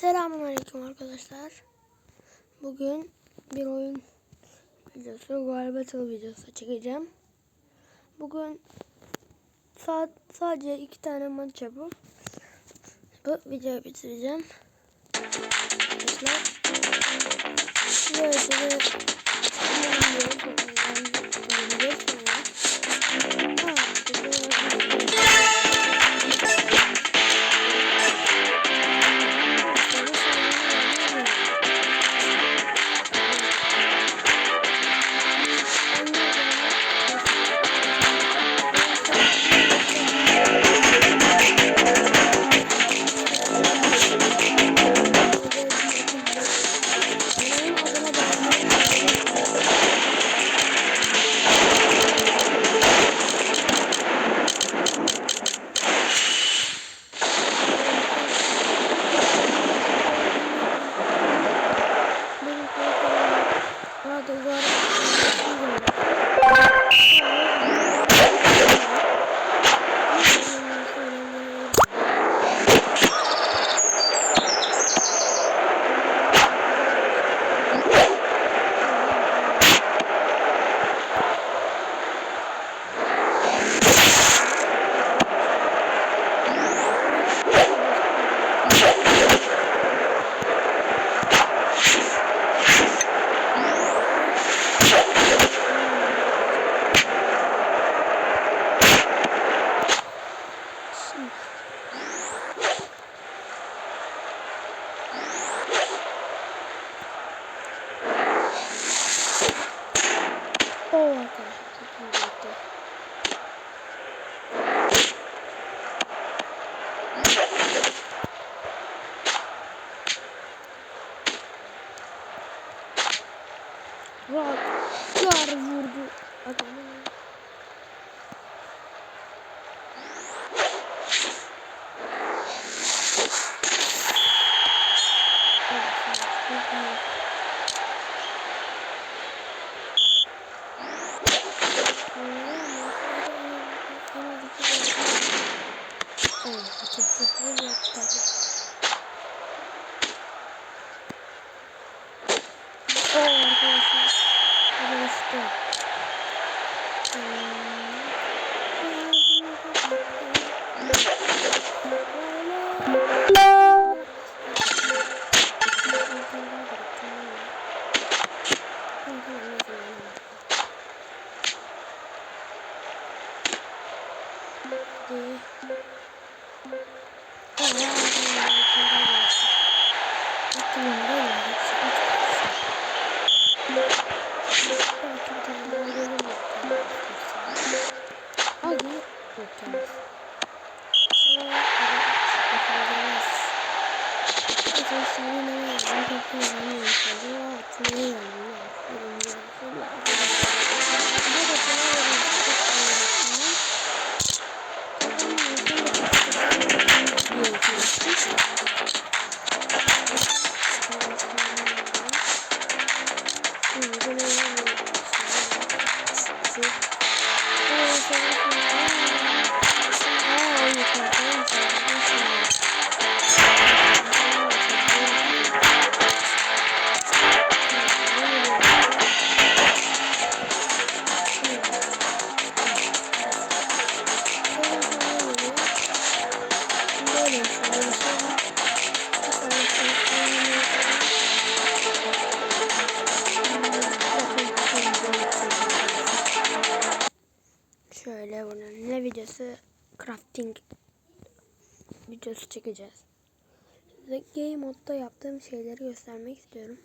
Selamünaleyküm arkadaşlar. Bugün bir oyun videosu, Royal Battle videosu çekeceğim. Bugün sadece iki tane maç yapıp bu videoyu bitireceğim. Arkadaşlar. Böylece de Rocklar vurdu adamı. O arkadaşlar. Hadi işte. Hadi. Şöyle crafting videosu çekeceğiz. Size game modda yaptığım şeyleri göstermek istiyorum.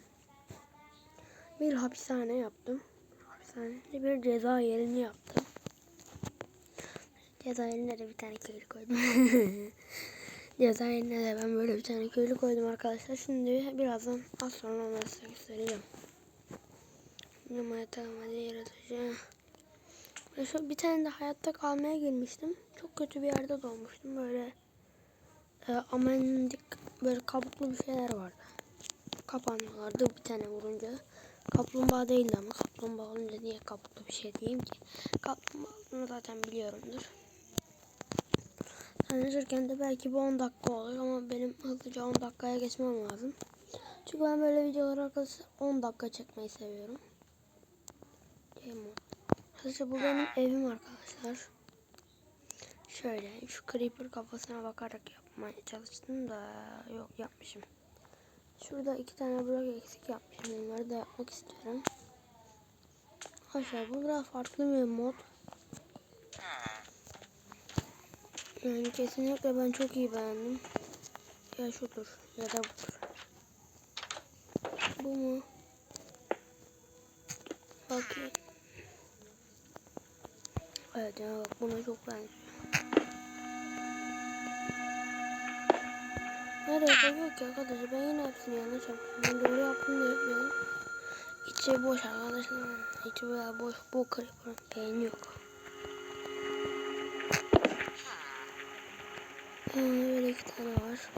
Bir hapishane yaptım. Hapishanede bir ceza yerini yaptım. Ceza yerine de bir tane köylü koydum. ceza yerine de ben böyle bir tane köylü koydum arkadaşlar. Şimdi birazdan az sonra onları size göstereceğim. Numara tamam hadi yaratacağım. Ve şu bir tane de hayatta kalmaya girmiştim. Çok kötü bir yerde doğmuştum. Böyle e, amendik böyle kabuklu bir şeyler vardı. Kapanıyorlardı bir tane vurunca. Kaplumbağa değildi ama kaplumbağa olunca niye kabuklu bir şey diyeyim ki. Kaplumbağa olduğunu zaten biliyorumdur. Tanışırken de belki bir 10 dakika olur ama benim hızlıca 10 dakikaya geçmem lazım. Çünkü ben böyle videoları arkadaşlar 10 dakika çekmeyi seviyorum. Game. Arkadaşlar bu benim evim arkadaşlar. Şöyle şu creeper kafasına bakarak yapmaya çalıştım da yok yapmışım. Şurada iki tane blok eksik yapmışım. Onları da yapmak istiyorum. Arkadaşlar bu biraz farklı bir mod. Yani kesinlikle ben çok iyi beğendim. Ya şudur ya da budur. Bu mu? Bakayım. Evet ya bak buna çok benziyor. Nereye koyuyor ki arkadaşlar? Ben yine hepsini yanlış yaptım. Ben doğru yaptım diye yapıyorum. İçi boş arkadaşlar. İçi böyle boş. Bu creeper. Beğeni yok. Ha, böyle iki tane var.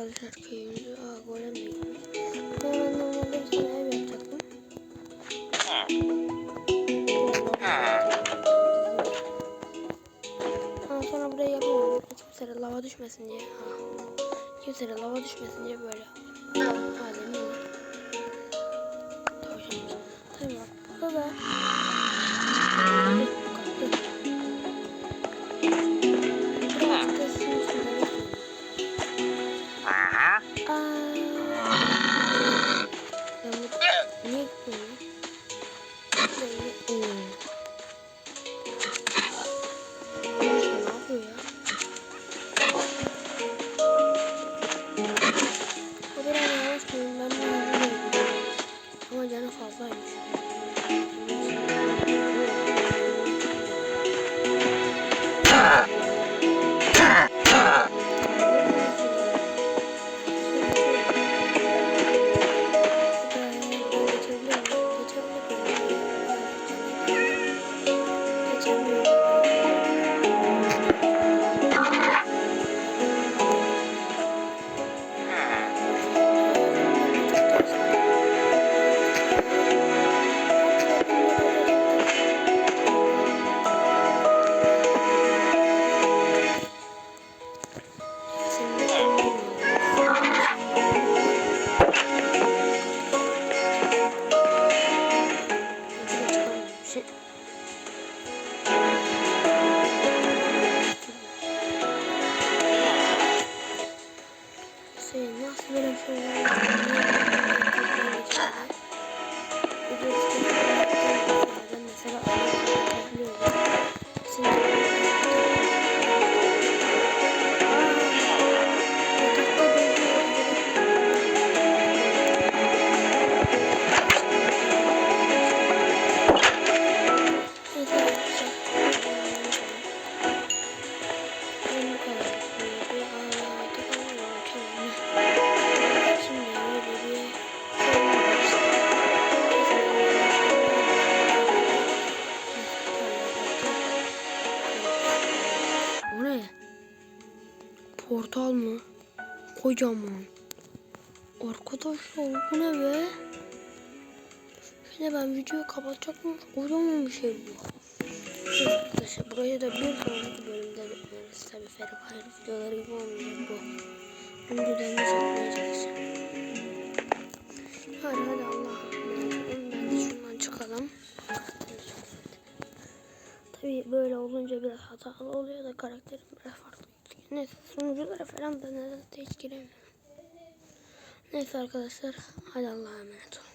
arkadaşlar köyümde. Aa golem miydi? Hemen normalde bir tane ev yapacaktım. Ama sonra buraya yapamadım. Kimse lava düşmesin diye. Ha. Kimse lava düşmesin diye böyle Kocaman. Arkadaşlar bu ne be? Şimdi ben videoyu kapatacak mı? Kocaman bir şey bu. Arkadaşlar burayı da bir sonraki bölümde bekleriz. Tabi Ferhat Hayır videoları gibi olmayacak bu. De çekmeye çalışacağım. Hadi hadi olun. Ben de şundan çıkalım. Tabi böyle olunca biraz hatalı oluyor da karakterim biraz. Neyse sunuculara falan da neredeyse hiç giremiyorum. Neyse arkadaşlar hadi Allah'a emanet olun.